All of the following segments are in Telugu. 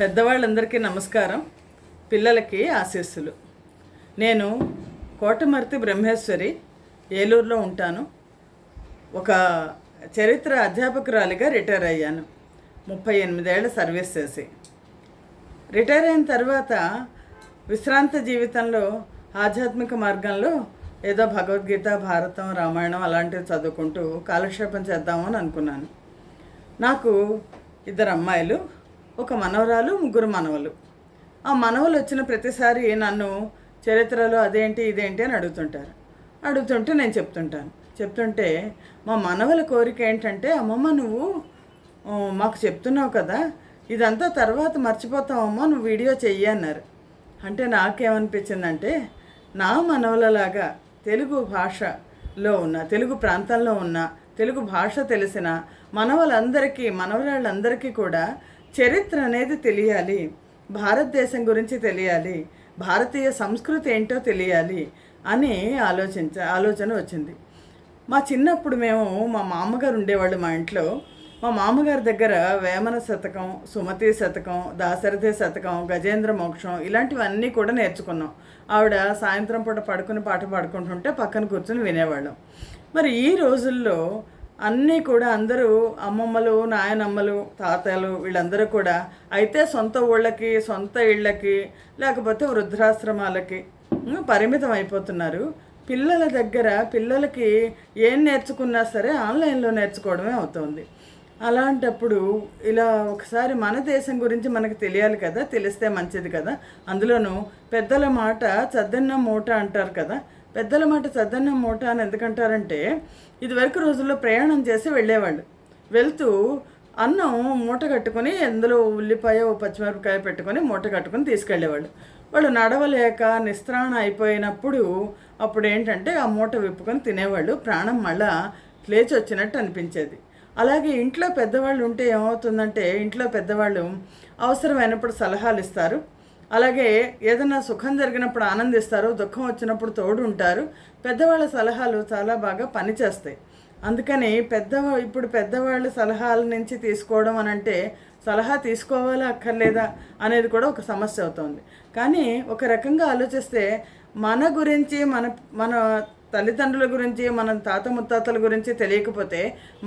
పెద్దవాళ్ళందరికీ నమస్కారం. పిల్లలకి ఆశీస్సులు. నేను కోటమర్తి బ్రహ్మేశ్వరి ఏలూరులో ఉంటాను. ఒక చరిత్ర అధ్యాపకురాలిగా రిటైర్ అయ్యాను. ముప్పై ఎనిమిదేళ్ళ సర్వీస్ చేసి. రిటైర్ అయిన తర్వాత విశ్రాంత జీవితంలో ఆధ్యాత్మిక మార్గంలో ఏదో భగవద్గీత భారతం రామాయణం అలాంటివి చదువుకుంటూ కాలక్షేపం చేద్దామని అనుకున్నాను. నాకు ఇద్దరు అమ్మాయిలు ఒక మనవరాలు ముగ్గురు మనవలు. ఆ మనవలు వచ్చిన ప్రతిసారి నన్ను చరిత్రలో అదేంటి ఇదేంటి అని అడుగుతుంటారు. అడుగుతుంటే నేను చెప్తుంటాను. చెప్తుంటే మా మనవల కోరిక ఏంటంటే అమ్మమ్మ నువ్వు మాకు చెప్తున్నావు కదా ఇదంతా తర్వాత మర్చిపోతావమ్మా నువ్వు వీడియో చెయ్యి అన్నారు. అంటే నాకేమనిపించిందంటే నా మనవలలాగా తెలుగు భాషలో ఉన్న తెలుగు ప్రాంతంలో ఉన్న తెలుగు భాష తెలిసిన మనవలందరికీ మనవరాళ్ళందరికీ కూడా చరిత్ర అనేది తెలియాలి భారతదేశం గురించి తెలియాలి భారతీయ సంస్కృతి ఏంటో తెలియాలి అని ఆలోచించ ఆలోచన వచ్చింది. మా చిన్నప్పుడు మేము మా మామగారు ఉండేవాళ్ళు మా ఇంట్లో. మా మామగారి దగ్గర వేమన శతకం సుమతి శతకం దాశరథి శతకం గజేంద్ర మోక్షం ఇలాంటివన్నీ కూడా నేర్చుకున్నాం. ఆవిడ సాయంత్రం పూట పడుకుని పాట పాడుకుంటుంటే పక్కన కూర్చొని వినేవాళ్ళం. మరి ఈ రోజుల్లో అన్నీ కూడా అందరూ అమ్మమ్మలు నాయనమ్మలు తాతలు వీళ్ళందరూ కూడా అయితే సొంత ఊళ్ళకి సొంత ఇళ్ళకి లేకపోతే వృద్ధాశ్రమాలకి పరిమితం అయిపోతున్నారు. పిల్లల దగ్గర పిల్లలకి ఏం నేర్చుకున్నా సరే ఆన్లైన్లో నేర్చుకోవడమే అవుతుంది. అలాంటప్పుడు ఇలా ఒకసారి మన దేశం గురించి మనకు తెలియాలి కదా తెలిస్తే మంచిది కదా. అందులోనూ పెద్దల మాట చద్దన్న మూట అంటారు కదా పెద్దల మాట సద్దన్నం మూట అని ఎందుకంటారంటే ఇదివరకు రోజుల్లో ప్రయాణం చేసి వెళ్ళేవాళ్ళు. వెళ్తూ అన్నం మూట కట్టుకొని అందులో ఉల్లిపాయ పచ్చిమిరపకాయ పెట్టుకొని మూట కట్టుకొని తీసుకెళ్ళేవాళ్ళు. వాళ్ళు నడవలేక నిస్త్రాణ అయిపోయినప్పుడు అప్పుడు ఏంటంటే ఆ మూట విప్పుకొని తినేవాళ్ళు. ప్రాణం మళ్ళా లేచి వచ్చినట్టు అనిపించేది. అలాగే ఇంట్లో పెద్దవాళ్ళు ఉంటే ఏమవుతుందంటే ఇంట్లో పెద్దవాళ్ళు అవసరమైనప్పుడు సలహాలు ఇస్తారు అలాగే ఏదైనా సుఖం జరిగినప్పుడు ఆనందిస్తారు దుఃఖం వచ్చినప్పుడు తోడు ఉంటారు పెద్దవాళ్ళ సలహాలు చాలా బాగా పనిచేస్తాయి. అందుకని పెద్ద ఇప్పుడు పెద్దవాళ్ళ సలహాల నుంచి తీసుకోవడం అని అంటే సలహా తీసుకోవాలా అక్కర్లేదా అనేది కూడా ఒక సమస్య అవుతుంది. కానీ ఒక రకంగా ఆలోచిస్తే మన గురించి మన మన తల్లిదండ్రుల గురించి మన తాత ముత్తాతల గురించి తెలియకపోతే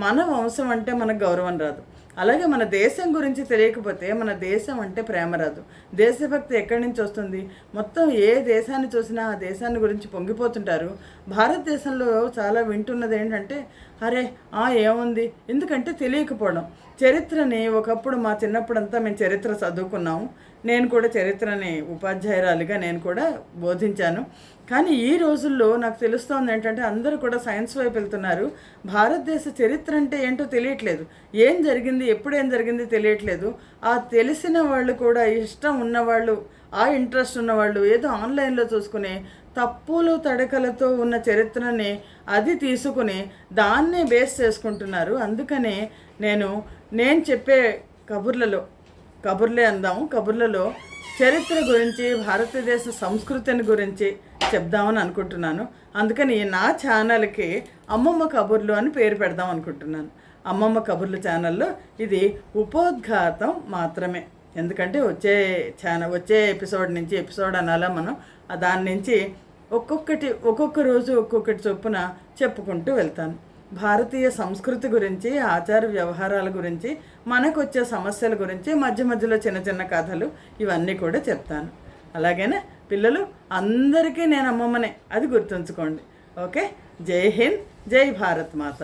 మన వంశం అంటే మనకు గౌరవం రాదు. అలాగే మన దేశం గురించి తెలియకపోతే మన దేశం అంటే ప్రేమ రాదు. దేశభక్తి ఎక్కడి నుంచి వస్తుంది? మొత్తం ఏ దేశాన్ని చూసినా ఆ దేశాన్ని గురించి పొంగిపోతుంటారు. భారతదేశంలో చాలా వింటున్నది ఏంటంటే అరే ఆ ఏముంది? ఎందుకంటే తెలియకపోవడం. చరిత్రని ఒకప్పుడు మా చిన్నప్పుడంతా మేము చరిత్ర చదువుకున్నాము నేను కూడా చరిత్రని ఉపాధ్యాయురాలిగా నేను కూడా బోధించాను. కానీ ఈ రోజుల్లో నాకు తెలుస్తోంది ఏంటంటే అందరూ కూడా సైన్స్ వైపు వెళ్తున్నారు. భారతదేశ చరిత్ర అంటే ఏంటో తెలియట్లేదు. ఏం జరిగింది ఎప్పుడు ఏం జరిగింది తెలియట్లేదు. ఆ తెలిసిన వాళ్ళు కూడా ఇష్టం ఉన్నవాళ్ళు ఆ ఇంట్రెస్ట్ ఉన్నవాళ్ళు ఏదో ఆన్లైన్లో చూసుకునే తప్పులు తడకలతో ఉన్న చరిత్రని అది తీసుకుని దాన్నే బేస్ చేసుకుంటున్నారు. అందుకనే నేను నేను చెప్పే కబుర్లలో కబుర్లే అందాము. కబుర్లలో చరిత్ర గురించి భారతదేశ సంస్కృతిని గురించి చెప్దామని అనుకుంటున్నాను. అందుకని నా ఛానల్కి అమ్మమ్మ కబుర్లు అని పేరు పెడదాం అనుకుంటున్నాను. అమ్మమ్మ కబుర్లు ఛానల్లో ఇది ఉపోద్ఘాతం మాత్రమే. ఎందుకంటే వచ్చే ఛానల్ వచ్చే ఎపిసోడ్ నుంచి ఎపిసోడ్ అనాలా మనం. దాని నుంచి ఒక్కొక్కటి ఒక్కొక్క రోజు ఒక్కొక్కటి చొప్పున చెప్పుకుంటూ వెళ్తాను. భారతీయ సంస్కృతి గురించి ఆచార వ్యవహారాల గురించి మనకు వచ్చే సమస్యల గురించి మధ్య మధ్యలో చిన్న చిన్న కథలు ఇవన్నీ కూడా చెప్తాను. అలాగేనా? పిల్లలు అందరికీ నేను అమ్మమ్మనే. అది గుర్తుంచుకోండి. ఓకే? జై హింద్ జై భారత్ మాత.